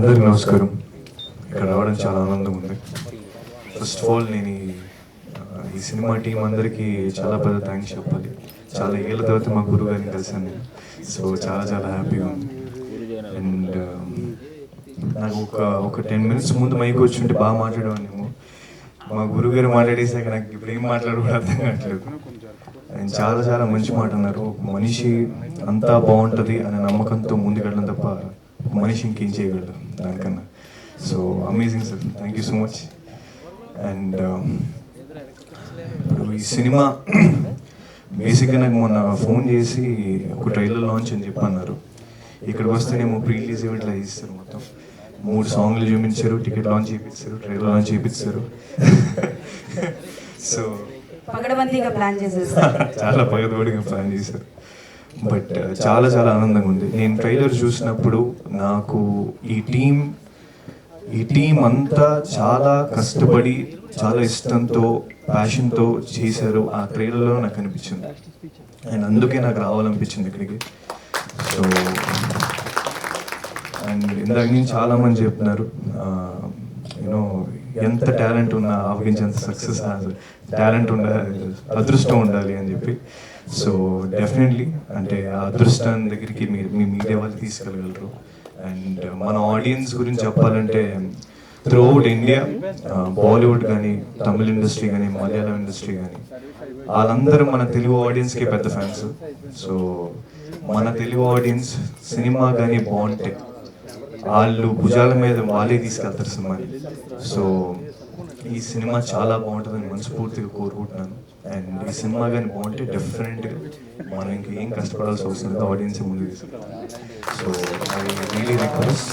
అందరికీ నమస్కారం. ఇక్కడ రావడం చాలా ఆనందం ఉంది ఫస్ట్ ఆఫ్ ఆల్ నేను ఈ, సినిమా టీం అందరికీ చాలా పెద్ద థ్యాంక్స్ చెప్పాలి. చాలా ఏళ్ళ తర్వాత మా గురువు గారిని కలిసాను నేను. సో చాలా చాలా హ్యాపీగా ఉంది. అండ్ um, నాకు ఒక ఒక టెన్ మినిట్స్ ముందు మైక్ వచ్చి ఉంటే బాగా మాట్లాడేవాడినేమో. మా గురువు గారు మాట్లాడేసాక నాకు ఇప్పుడు ఏం మాట్లాడకూడదు అర్థం కావట్లేదు. ఆయన చాలా చాలా మంచి మాట అన్నారు మనిషి అంతా బాగుంటుంది అనే నమ్మకంతో ముందుకెళ్ళడం తప్ప మనిషి ఇంకేం చేయగలడు దానికన్నా. So amazing sir thank you so much and ఇప్పుడు ఈ సినిమా బేసిక్గా నాకు మొన్న ఫోన్ చేసి ఒక ట్రైలర్ లాంచ్ అని చెప్పి అన్నారు ఇక్కడికి వస్తేనేమో ప్రీ రిలీజ్ ఈవెంట్లో ఇస్తారు మొత్తం. మూడు సాంగ్లు చూపించారు టికెట్ లాంచ్ చేయించారు ట్రైలర్ లాంచ్ చేయించారు సో పగడబందీగా ప్లాన్ చేసేస్తారు చాలా పగదోడిగా ప్లాన్ చేశారు. బట్ చాలా చాలా ఆనందంగా ఉంది నేను ట్రైలర్ చూసినప్పుడు నాకు ఈ టీం ఈ టీం అంతా చాలా కష్టపడి చాలా ఇష్టంతో ప్యాషన్తో చేశారు. ఆ ట్రైలర్లో నాకు అనిపించింది. అండ్ అందుకే నాకు రావాలనిపించింది ఇక్కడికి. సో అండ్ ఇందాక నుంచి చాలా మంది చెప్తున్నారు యూనో ఎంత టాలెంట్ ఉన్నా ఆవగించేంత సక్సెస్ టాలెంట్ ఉండాలి అదృష్టం ఉండాలి అని చెప్పి. సో డెఫినెట్లీ అంటే ఆ అదృష్టాన్ని దగ్గరికి మీరు మీ మీడియా వాళ్ళు తీసుకెళ్ళగలరు. అండ్ మన ఆడియన్స్ గురించి చెప్పాలంటే త్రూ అవుట్ ఇండియా బాలీవుడ్ కానీ తమిళ ఇండస్ట్రీ కానీ మలయాళం ఇండస్ట్రీ కానీ వాళ్ళందరూ మన తెలుగు ఆడియన్స్కి పెద్ద ఫ్యాన్స్. సో మన తెలుగు ఆడియన్స్ సినిమా కానీ బాగుంటే వాళ్ళు భుజాల మీద వాళ్ళే తీసుకెళ్తారు సినిమాని. సో ఈ సినిమా చాలా బాగుంటుందని మనస్ఫూర్తిగా కోరుకుంటున్నాను. అండ్ ఈ సినిమా కానీ బాగుంటే డెఫినెట్గా మనం ఇంకేం కష్టపడాల్సి అవసరం లేదు ఆడియన్స్ ముందు so I really request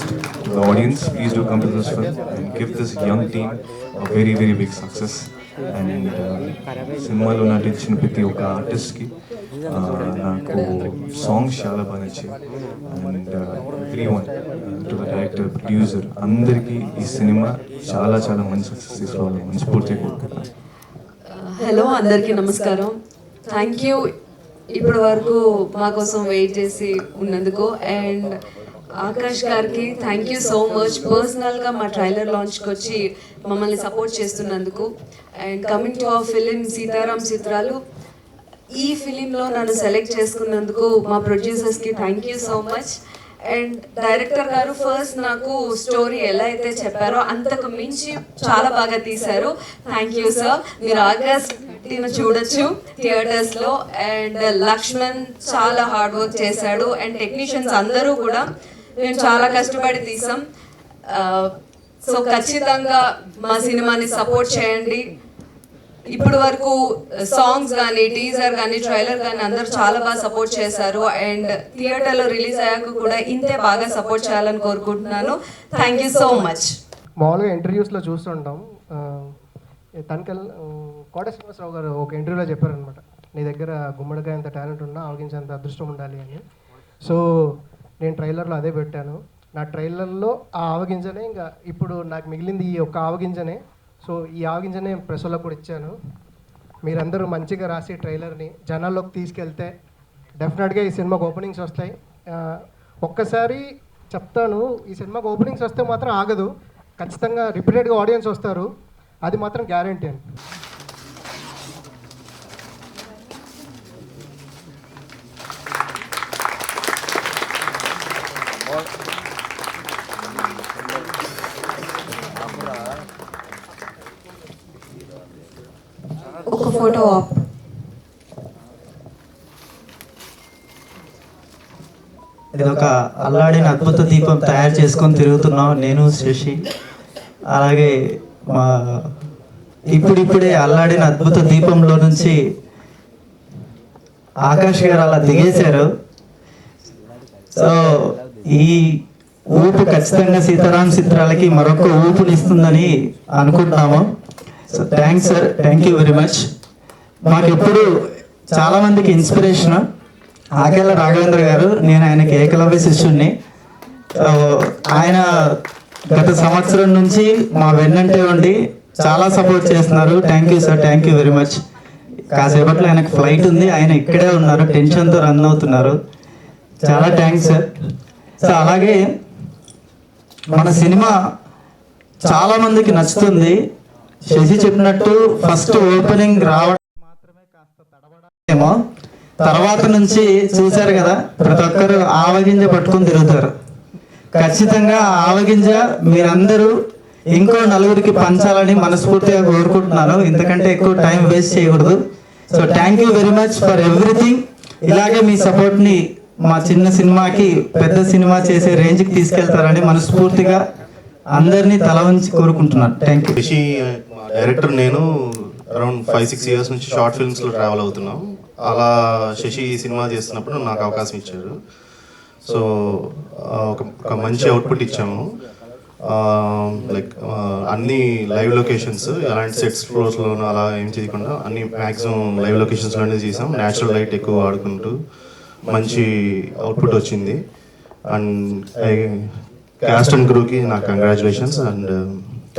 the audience please do come to this film and give this young team very very big success సినిమాలో నటించిన ప్రతి ఒక్క ఆర్టిస్ట్కి నాకు సాంగ్స్ చాలా బాగా నచ్చాయి. And every one to the director producer అందరికీ ఈ సినిమా చాలా చాలా మంచి సక్సెస్ తీసుకోవాలి మనస్ఫూర్తిగా కోరుకుంటున్నాను. హలో అందరికీ నమస్కారం. థ్యాంక్ యూ ఇప్పటి వరకు మా కోసం వెయిట్ చేసి ఉన్నందుకు. అండ్ ఆకాష్ గారికి థ్యాంక్ యూ సో మచ్ పర్సనల్గా మా ట్రైలర్ లాంచ్కి వచ్చి మమ్మల్ని సపోర్ట్ చేస్తున్నందుకు. And coming to our film Sitaram Chitralu ఈ ఫిలింలో నన్ను సెలెక్ట్ చేసుకున్నందుకు మా ప్రొడ్యూసర్స్కి thank you so much and director గారు ఫస్ట్ నాకు స్టోరీ ఎలా అయితే చెప్పారో అంతకు మించి చాలా బాగా తీశారు. థ్యాంక్ యూ సార్ మీరు ఆగస్ట్ చూడొచ్చు థియేటర్స్లో. అండ్ లక్ష్మణ్ చాలా హార్డ్ వర్క్ చేశాడు. అండ్ టెక్నీషియన్స్ అందరూ కూడా మేము చాలా కష్టపడి తీసాం సో ఖచ్చితంగా మా సినిమాని సపోర్ట్ చేయండి. ఇప్పటి వరకు సాంగ్స్ కానీ టీజర్ కానీ ట్రైలర్ కానీ అందరూ చాలా బాగా సపోర్ట్ చేశారు. అండ్ థియేటర్లో రిలీజ్ అయ్యాక కూడా ఇంతే బాగా సపోర్ట్ చేయాలని కోరుకుంటున్నాను. Thank you so much. మామూలుగా ఇంటర్వ్యూస్లో చూస్తుంటాం. తనకల్ కోట శ్రీనివాసరావు గారు ఒక ఇంటర్వ్యూలో చెప్పారనమాట నీ దగ్గర గుమ్మడికాయ అంత టాలెంట్ ఉన్నా ఆవగించేంత అదృష్టం ఉండాలి అని. సో నేను ట్రైలర్లో అదే పెట్టాను. నా ట్రైలర్లో ఆ ఆవగింజనే ఇంకా ఇప్పుడు నాకు మిగిలింది ఈ ఒక్క ఆవగింజనే. సో ఈ ఆవగింజనే ప్రెస్ కూడా ఇచ్చాను. మీరందరూ మంచిగా రాసి ట్రైలర్ని జనాల్లోకి తీసుకెళ్తే డెఫినెట్గా ఈ సినిమాకి ఓపెనింగ్స్ వస్తాయి. ఒక్కసారి చెప్తాను ఈ సినిమాకి ఓపెనింగ్స్ వస్తే మాత్రం ఆగదు. ఖచ్చితంగా రిపీటెడ్గా ఆడియన్స్ వస్తారు. అది మాత్రం గ్యారంటీ అండి. ఇది ఒక అల్లాడిన అద్భుత దీపం తయారు చేసుకొని తిరుగుతున్నాం నేను శశి అలాగే మా ఇప్పుడిప్పుడే అల్లాడిన అద్భుత దీపంలో నుంచి ఆకాష్ గారు అలా దిగేశారు. సో ఈ ఊపు ఖచ్చితంగా సీతారాం చిత్రాలకి మరొక ఊపునిస్తుందని అనుకుంటున్నాము. So thanks sir thank you very much మాకు ఎప్పుడు చాలా మందికి ఇన్స్పిరేషన్ ఆకేళ్ళ రాఘవేంద్ర గారు నేను ఆయనకి ఏకలవ్య శిష్యుణ్ణి. ఆయన గత సంవత్సరం నుంచి మా వెన్నంటే ఉండి చాలా సపోర్ట్ చేస్తున్నారు. Thank you sir thank you very much కాసేపట్లో ఆయనకు ఫ్లైట్ ఉంది. ఆయన ఇక్కడే ఉన్నారు. టెన్షన్తో రన్ అవుతున్నారు. చాలా థ్యాంక్స్ సార్ సో అలాగే మన సినిమా చాలా మందికి నచ్చుతుంది. శశి చెప్పినట్టు ఫస్ట్ ఓపెనింగ్ రావడం మాత్రమే కాస్త తడబడేమో తర్వాత నుంచి చూశారు కదా ప్రతి ఒక్కరు ఆవగింజ పట్టుకొని తిరుగుతారు. ఖచ్చితంగా ఆ ఆవగింజ మీరందరూ ఇంకో నలుగురికి పంచాలని మనస్ఫూర్తిగా కోరుకుంటున్నాను. ఎందుకంటే ఎక్కువ టైం వేస్ట్ చేయకూడదు. So thank you very much for everything ఇలాగే మీ సపోర్ట్ని మా చిన్న సినిమాకి పెద్ద సినిమా చేసే రేంజ్కి తీసుకెళ్తారని మనస్ఫూర్తిగా అందరినీ తల వంచి కోరుకుంటున్నాను. థ్యాంక్ యూ డైరెక్టర్ నేను అరౌండ్ ఫైవ్ సిక్స్ ఇయర్స్ నుంచి షార్ట్ ఫిల్మ్స్లో ట్రావెల్ అవుతున్నాం. అలా శశి సినిమా చేస్తున్నప్పుడు నాకు అవకాశం ఇచ్చారు. సో ఒక మంచి అవుట్పుట్ ఇచ్చాము. లైక్ అన్ని లైవ్ లొకేషన్స్ ఎలాంటి సెట్స్ ఫ్లోర్స్లోనూ అలా ఏం చేయకుండా అన్ని మ్యాక్సిమం లైవ్ లొకేషన్స్లోనే చేసాం. న్యాచురల్ లైట్ ఎక్కువ వాడుకుంటూ మంచి అవుట్పుట్ వచ్చింది. అండ్ క్యాస్ట్ అండ్ క్రూకి నా congratulations and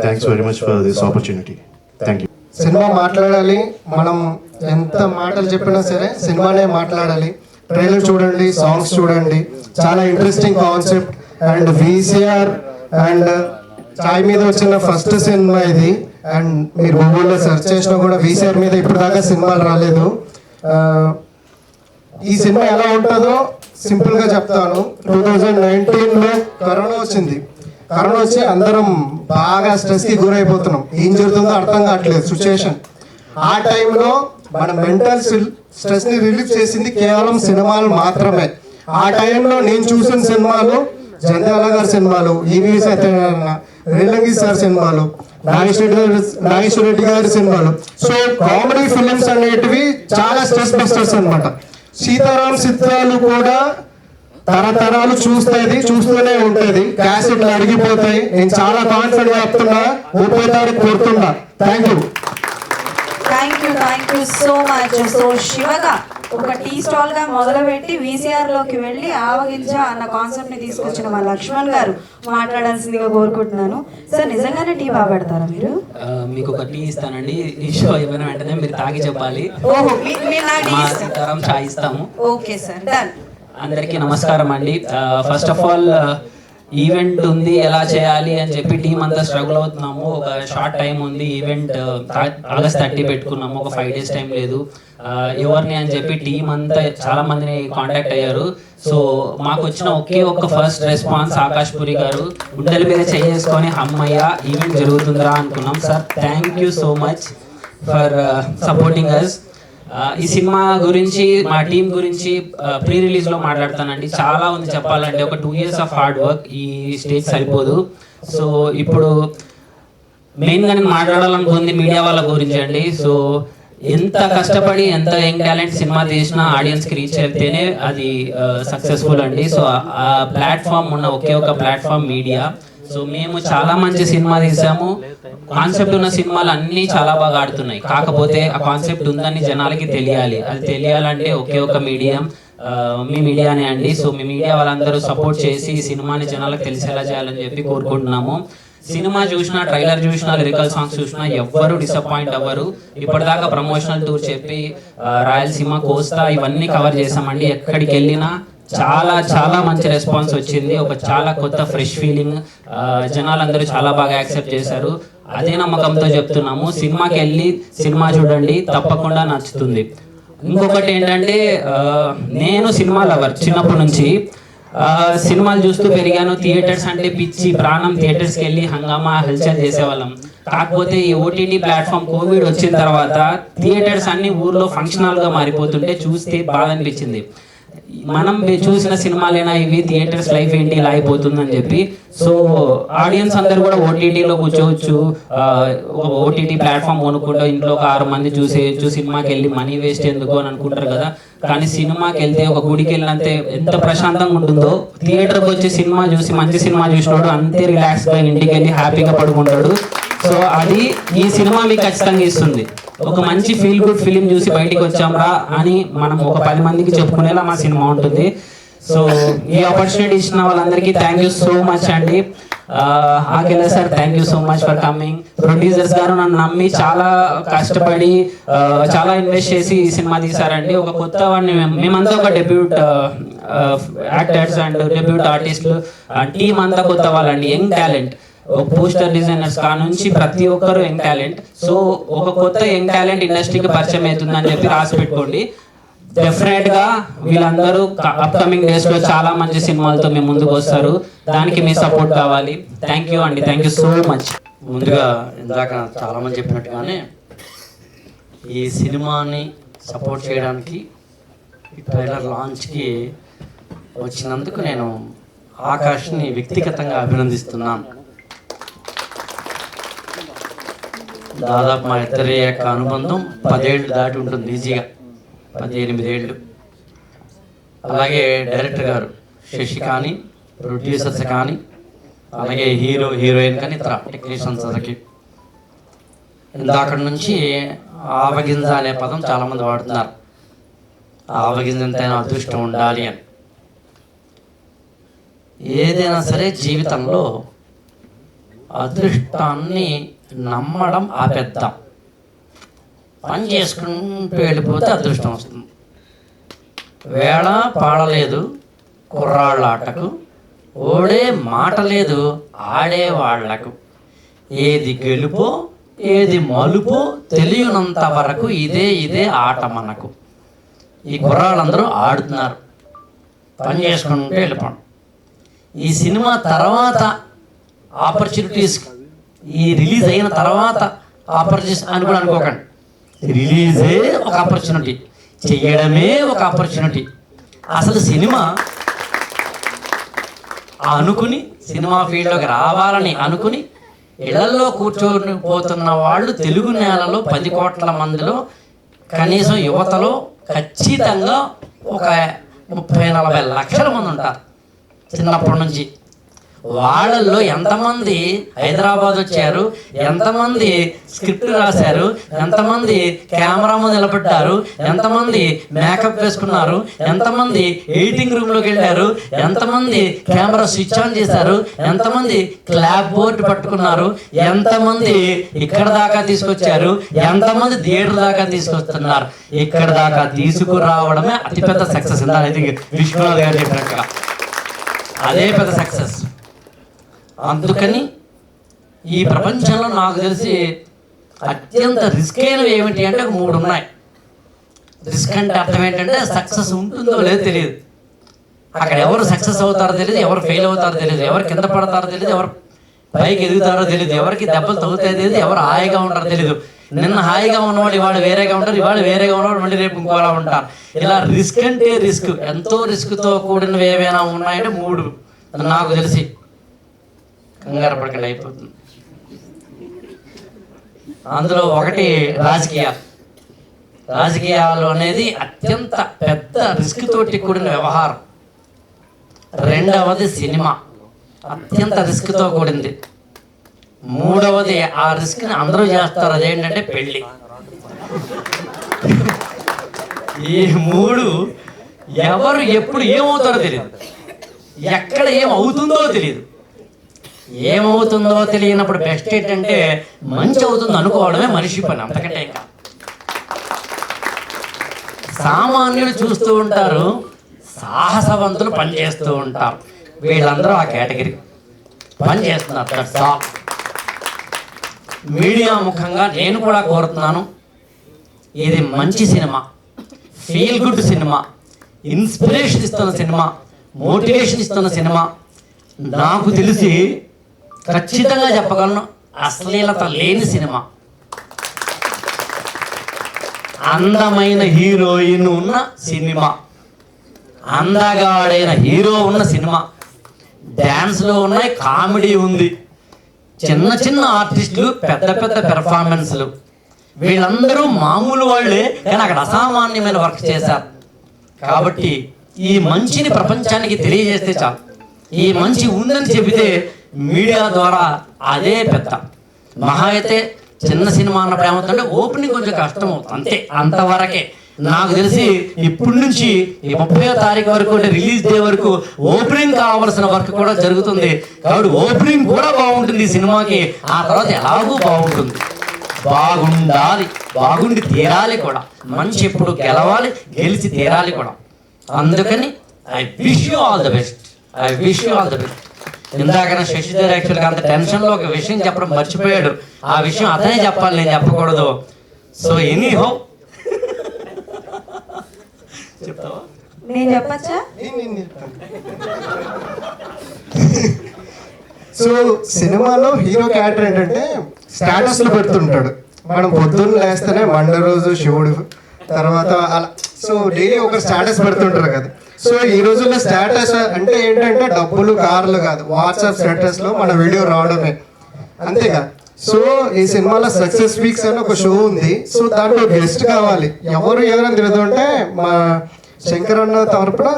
thanks very much for this opportunity thank you cinema మాట్లాడాలి. మనం ఎంత మాటలు చెప్పినా సరే సినిమానే మాట్లాడాలి. ట్రైలర్ చూడండి సాంగ్స్ చూడండి. చాలా interesting concept and VCR and Chai మీద వచ్చిన ఫస్ట్ సినిమా ఇది. అండ్ మీరు గూగుల్లో సెర్చ్ చేసినా కూడా వీసీఆర్ మీద ఇప్పుడు దాకా సినిమాలు రాలేదు. ఈ సినిమా ఎలా ఉంటుందో సింపుల్గా చెప్తాను. టూ థౌజండ్ నైన్టీన్లో కరోనా వచ్చింది. కరోనా వచ్చి అందరం బాగా స్ట్రెస్కి గురైపోతున్నాం. ఏం జరుగుతుందో అర్థం కావట్లేదు సిచ్యుయేషన్ ఆ టైంలో మన మెంటల్ స్ట్రెస్ని రిలీఫ్ చేసింది కేవలం సినిమాలు మాత్రమే. ఆ టైంలో నేను చూసిన సినిమాలు జంధ్యాల గారి సినిమాలు ఈవి సత్యనారాయణ రేలంగి సార్ సినిమాలు నాగేశ్వర రెడ్డి గారి సినిమాలు. సో కామెడీ ఫిలిమ్స్ అనేటివి చాలా స్ట్రెస్ బస్టర్స్ అనమాట సీతారాం చిత్రాలు కూడా తరతరాలు చూస్తుంది చూస్తూనే ఉంటుంది. క్యాసెట్లు అరిగిపోతాయి. నేను చాలా కాన్ఫిడెంట్ చెప్తున్నా. ముప్పై తారీఖు కోరుతున్నా. Thank you thank you thank you so much so శివగా ఒక టీ స్టాల్గా మొదలుపెట్టి వీసీఆర్లోకి వెళ్ళి ఆవగింజ అన్న కాన్సెప్ట్ని తీసుకొచ్చిన మా లక్ష్మణ్ గారు మాట్లాడాల్సిందిగా కోరుకుంటున్నాను. సార్ నిజంగానే టీ బాగా పెడతారా మీరు? మీకు ఒక టీ ఇస్తానండి. ఈ షో అయిపోయిన వెంటనే మీరు తాగి చెప్పాలి. ఓహో. సీతారాం చాయ్ ఇస్తాము. Okay sir. డన్ అందరికీ నమస్కారం అండి. ఫస్ట్ ఆఫ్ ఆల్ ఈవెంట్ ఉంది ఎలా చేయాలి అని చెప్పి టీం అంతా స్ట్రగుల్ అవుతున్నాము. ఒక షార్ట్ టైం ఉంది ఈవెంట్ ఆగస్ట్ థర్టీ పెట్టుకున్నాము. ఒక ఫైవ్ డేస్ టైం లేదు. ఎవరిని అని చెప్పి టీం అంతా చాలా మందిని కాంటాక్ట్ అయ్యారు. సో మాకు వచ్చిన ఒకే ఒక్క ఫస్ట్ రెస్పాన్స్ ఆకాష్ పురి గారు గుండెల మీద చేసుకొని అమ్మయ్య ఈవెంట్ జరుగుతుందిరా అనుకున్నాం. Sir thank you so much for supporting us ఈ సినిమా గురించి మా టీం గురించి ప్రీ రిలీజ్లో మాట్లాడతానండి. చాలా ఉంది చెప్పాలంటే ఒక two years of hard work ఈ స్టేజ్ సరిపోదు. సో ఇప్పుడు మెయిన్గా నేను మాట్లాడాలనుకుంది మీడియా వాళ్ళ గురించి అండి. సో ఎంత కష్టపడి ఎంత యంగ్ టాలెంట్ సినిమా తీసినా ఆడియన్స్కి రీచ్ అయితేనే అది సక్సెస్ఫుల్ అండి. సో ఆ ప్లాట్ఫామ్ ఉన్న ఒకే ఒక ప్లాట్ఫామ్ మీడియా సో మేము చాలా మంచి సినిమా తీసాము. కాన్సెప్ట్ ఉన్న సినిమాలు అన్నీ చాలా బాగా ఆడుతున్నాయి. కాకపోతే ఆ కాన్సెప్ట్ ఉందని జనాలకి తెలియాలి. అది తెలియాలంటే ఒకే ఒక మీడియం మీ మీడియానే అండి. సో మీ మీడియా వాళ్ళందరూ సపోర్ట్ చేసి ఈ సినిమాని జనాలకు తెలిసేలా చేయాలని చెప్పి కోరుకుంటున్నాము. సినిమా చూసినా ట్రైలర్ చూసినా లిరికల్ సాంగ్స్ చూసినా ఎవ్వరు డిసప్పాయింట్ అవ్వరు. ఇప్పటిదాకా ప్రమోషనల్ టూర్ చెప్పి రాయలసీమ కోస్తా ఇవన్నీ కవర్ చేసామండి ఎక్కడికి వెళ్ళినా చాలా చాలా మంచి రెస్పాన్స్ వచ్చింది. ఒక చాలా కొత్త ఫ్రెష్ ఫీలింగ్ జనాలందరూ చాలా బాగా యాక్సెప్ట్ చేశారు. అదే నమ్మకంతో చెప్తున్నాము. సినిమాకి వెళ్ళి సినిమా చూడండి. తప్పకుండా నచ్చుతుంది. ఇంకొకటి ఏంటంటే నేను సినిమా లవర్ చిన్నప్పటి నుంచి. సినిమాలు చూస్తూ పెరిగాను. థియేటర్స్ అంటే పిచ్చి ప్రాణం. థియేటర్స్కి వెళ్ళి హంగామా హల్చల్ చేసేవాళ్ళం. కాకపోతే ఈ ఓటీటీ ప్లాట్ఫామ్ కోవిడ్ వచ్చిన తర్వాత థియేటర్స్ అన్ని ఊర్లో ఫంక్షన్ మారిపోతుంటే చూస్తే బాధ అనిపించింది. మనం చూసిన సినిమాలేనా ఇవి థియేటర్స్ లైఫ్ ఏంటి ఇలా అయిపోతుందని చెప్పి. సో ఆడియన్స్ అందరు కూడా ఓటీటీలో కూర్చోవచ్చు. ఓటీటీ ప్లాట్ఫామ్ కొనుక్కుంటూ ఇంట్లో ఒక ఆరు మంది చూసేయచ్చు. సినిమాకి వెళ్ళి మనీ వేస్ట్ ఎందుకు అని అనుకుంటారు కదా. కానీ సినిమాకి వెళ్తే ఒక గుడికి వెళ్ళినంతే ఎంత ప్రశాంతంగా ఉంటుందో. థియేటర్కి వచ్చి సినిమా చూసి మంచి సినిమా చూసినోడు అంతే రిలాక్స్గా ఇంటికి వెళ్ళి హ్యాపీగా పడుకుంటాడు. సో అది ఈ సినిమా మీకు ఖచ్చితంగా ఇస్తుంది. ఒక మంచి ఫీల్ గుడ్ ఫిలిం చూసి బయటికి వచ్చాంరా అని మనం ఒక పది మందికి చెప్పుకునేలా మా సినిమా ఉంటుంది. సో ఈ ఆపర్చునిటీ ఇచ్చిన వాళ్ళందరికీ థ్యాంక్ యూ సో మచ్ అండి. Akella sir thank you so much for coming producers గారు నన్ను నమ్మి చాలా కష్టపడి చాలా ఇన్వెస్ట్ చేసి ఈ సినిమా తీశారండి. ఒక కొత్త వాడిని మేమంతా ఒక డెబ్యూట్ యాక్టర్స్ అండ్ డెబ్యూట్ ఆర్టిస్టులు టీమ్ అంతా కొత్త వాళ్ళండి. యంగ్ టాలెంట్ పోస్టర్ డిజైనర్స్ కా నుంచి ప్రతి ఒక్కరు యంగ్ టాలెంట్. సో ఒక కొత్త యంగ్ టాలెంట్ ఇండస్ట్రీకి పరిచయం అవుతుందని చెప్పి రాసి పెట్టుకోండి. డెఫినెట్గా వీళ్ళందరూ అప్కమింగ్ డేస్లో చాలా మంచి సినిమాలతో మేము ముందుకు వస్తారు. దానికి మీ సపోర్ట్ కావాలి. థ్యాంక్ యూ అండి. థ్యాంక్ యూ సో మచ్ ముందుగా ఇందాక చాలామంది చెప్పినట్టుగానే ఈ సినిమాని సపోర్ట్ చేయడానికి ఈ ట్రైలర్ లాంచ్కి వచ్చినందుకు నేను ఆకాష్ని వ్యక్తిగతంగా అభినందిస్తున్నాను. దాదాపు మా ఇద్దరి యొక్క అనుబంధం పదేళ్ళు దాటి ఉంటుంది ఈజీగా. పదిహేనిమిదేళ్ళు అలాగే డైరెక్టర్ గారు శశి కానీ ప్రొడ్యూసర్స్ కానీ అలాగే హీరో హీరోయిన్ కానీ ఇతర టెక్నీషియన్స్ అందరికి. ఇందాక నుంచి ఆవగింజ అనే పదం చాలామంది వాడుతున్నారు. ఆవగింజ ఎంతైనా అదృష్టం ఉండాలి అని. ఏదైనా సరే జీవితంలో అదృష్టాన్ని నమ్మడం ఆపేద్దాం. పని చేసుకుంటూ వెళ్ళిపోతే అదృష్టం వస్తుంది. వేళ పాడలేదు కుర్రాళ్ళ ఆటకు. ఓడే మాట లేదు ఆడేవాళ్ళకు ఏది గెలుపో ఏది మలుపో తెలియనంత వరకు ఇదే ఇదే ఆట మనకు. ఈ కుర్రాళ్ళందరూ ఆడుతున్నారు. పని చేసుకుంటూ వెళ్ళిపోండి. ఈ సినిమా తర్వాత ఆపర్చునిటీస్ ఈ రిలీజ్ అయిన తర్వాత ఆపర్చునిటీ అని కూడా అనుకోకండి. రిలీజే ఒక ఆపర్చునిటీ. చెయ్యడమే ఒక ఆపర్చునిటీ. అసలు సినిమా అనుకుని సినిమా ఫీల్డ్లోకి రావాలని అనుకుని ఇళ్ళలో కూర్చొని పోతున్న వాళ్ళు తెలుగు నేలలో పది కోట్ల మందిలో కనీసం యువతలో ఖచ్చితంగా ఒక ముప్పై నలభై లక్షల మంది ఉంటారు. చిన్నప్పటి నుంచి వాళ్ళల్లో ఎంతమంది హైదరాబాద్ వచ్చారు ఎంతమంది స్క్రిప్ట్ రాశారు ఎంతమంది కెమెరా ముందు నిలబడ్డారు ఎంతమంది మేకప్ వేసుకున్నారు ఎంతమంది ఎడిటింగ్ రూమ్లోకి వెళ్ళారు ఎంతమంది కెమెరా స్విచ్ ఆన్ చేశారు ఎంతమంది క్లాప్ బోర్డ్ పట్టుకున్నారు ఎంతమంది ఇక్కడ దాకా తీసుకొచ్చారు ఎంతమంది థియేటర్ దాకా తీసుకొస్తున్నారు. ఇక్కడ దాకా తీసుకురావడమే అతిపెద్ద సక్సెస్ ఇందా విశ్వనాథ్ గారు చెప్పినట్టుగా. అదే పెద్ద సక్సెస్ అందుకని ఈ ప్రపంచంలో నాకు తెలిసి అత్యంత రిస్క్ అయినవి ఏమిటి అంటే ఒక మూడు ఉన్నాయి. రిస్క్ అంటే అర్థం ఏంటంటే సక్సెస్ ఉంటుందో లేదో తెలియదు. అక్కడ ఎవరు సక్సెస్ అవుతారో తెలియదు ఎవరు ఫెయిల్ అవుతారో తెలియదు ఎవరు కింద పడతారో తెలియదు ఎవరు పైకి ఎదుగుతారో తెలియదు ఎవరికి దెబ్బలు తగ్గుతాయో తెలియదు ఎవరు హాయిగా ఉంటారో తెలియదు. నిన్న హాయిగా ఉన్నవాడు ఇవాళ వేరేగా ఉంటారు ఇవాళ వేరేగా ఉన్నవాడు మళ్ళీ రేపు ఇంకోలా ఉంటారు. ఇలా రిస్క్ అంటే రిస్క్ ఎంతో రిస్క్తో కూడినవి ఏవైనా ఉన్నాయంటే మూడు. నాకు తెలిసి కంగారు పడకండి అయిపోతుంది. అందులో ఒకటి రాజకీయాలు రాజకీయాలు అనేది అత్యంత పెద్ద రిస్క్ తోటి కూడిన వ్యవహారం. రెండవది సినిమా. అత్యంత రిస్క్తో కూడింది. మూడవది ఆ రిస్క్ని అందరూ చేస్తారు. అదేంటంటే పెళ్ళి ఈ మూడు ఎవరు ఎప్పుడు ఏమవుతారో తెలియదు. ఎక్కడ ఏం అవుతుందో తెలియదు. ఏమవుతుందో తెలియనప్పుడు బెస్ట్ ఏంటంటే మంచి అవుతుంది అనుకోవడమే మనిషి పని అంతకంటే ఇంకా. సామాన్యులు చూస్తూ ఉంటారు సాహసవంతులు పని చేస్తూ ఉంటారు. వీళ్ళందరూ ఆ కేటగిరీ. పని చేస్తున్నారు మీడియా ముఖంగా నేను కూడా కోరుతున్నాను ఇది మంచి సినిమా ఫీల్ గుడ్ సినిమా ఇన్స్పిరేషన్ ఇస్తున్న సినిమా మోటివేషన్ ఇస్తున్న సినిమా. నాకు తెలిసి ఖచ్చితంగా చెప్పగలను. అశ్లీలత లేని సినిమా. అందమైన హీరోయిన్ ఉన్న సినిమా. అందగాడైన హీరో ఉన్న సినిమా. డ్యాన్స్లో ఉన్నాయి కామెడీ ఉంది. చిన్న చిన్న ఆర్టిస్టులు పెద్ద పెద్ద పెర్ఫార్మెన్స్లు. వీళ్ళందరూ మామూలు వాళ్ళే కానీ అక్కడ అసామాన్యమైన వర్క్ చేశారు. కాబట్టి ఈ మంచిని ప్రపంచానికి తెలియజేస్తే చాలు. ఈ మంచి ఉందని చెబితే మీడియా ద్వారా అదే పెద్ద. మహా అయితే చిన్న సినిమా అన్నప్పుడు ఏమవుతుందంటే ఓపెనింగ్ కొంచెం కష్టం అవుతుంది. అంతే అంతవరకే. నాకు తెలిసి ఇప్పటి నుంచి ఈ ముప్పై తారీఖు వరకు అంటే రిలీజ్ డే వరకు ఓపెనింగ్ కావాల్సిన వర్క్ కూడా జరుగుతుంది. కాబట్టి ఓపెనింగ్ కూడా బాగుంటుంది ఈ సినిమాకి. ఆ తర్వాత ఎలాగూ బాగుంటుంది. బాగుండాలి. బాగుండి తీరాలి కూడా. మంచి ఎప్పుడు గెలవాలి గెలిచి తీరాలి కూడా. అందుకని I wish you all the best I wish you all the best ఇందాక నా శశిధర్ యాక్చువల్గా అంత టెన్షన్లో ఒక విషయం చెప్పడం మర్చిపోయాడు. ఆ విషయం అతనే చెప్పాలి నేను చెప్పకూడదు. సో ఎనీ హో చెప్తావా? నేను చెప్పచ్చా? సో సినిమాలో హీరో క్యారెక్టర్ ఏంటంటే స్టేటస్లు పెడుతుంటాడు. మనం పొద్దున్న లేస్తేనే మండ రోజు శివుడు తర్వాత అలా. సో డైలీ ఒక స్టేటస్ పెడుతుంటారు కదా. సో ఈ రోజుల్లో స్టేటస్ అంటే ఏంటంటే డబ్బులు కార్లు కాదు. వాట్సాప్ స్టేటస్లో మన వీడియో రావడమే. అంతేగా? సో ఈ సినిమాలో సక్సెస్ వీక్స్ అని ఒక షో ఉంది. సో దాంట్లో గెస్ట్ కావాలి. ఎవరు ఎవరైనా తెలియదు అంటే మా శంకర్ అన్న తరపున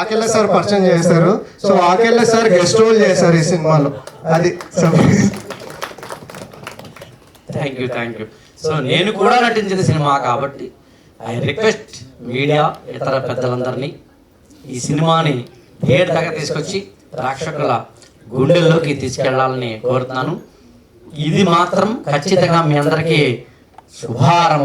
ఆకెళ్ళ సార్ పరిచయం చేశారు. So Akella sir guest role చేశారు ఈ సినిమాలో. అది thank you thank you so నేను కూడా నటించిన సినిమా కాబట్టి ఐ రిక్వెస్ట్ మీడియా ఇతర పెద్దలందరినీ ఈ సినిమాని థియేటర్ దగ్గర తీసుకొచ్చి ప్రేక్షకుల గుండెల్లోకి తీసుకెళ్ళాలని కోరుతున్నాను. ఇది మాత్రం ఖచ్చితంగా మీ అందరికీ శుభారం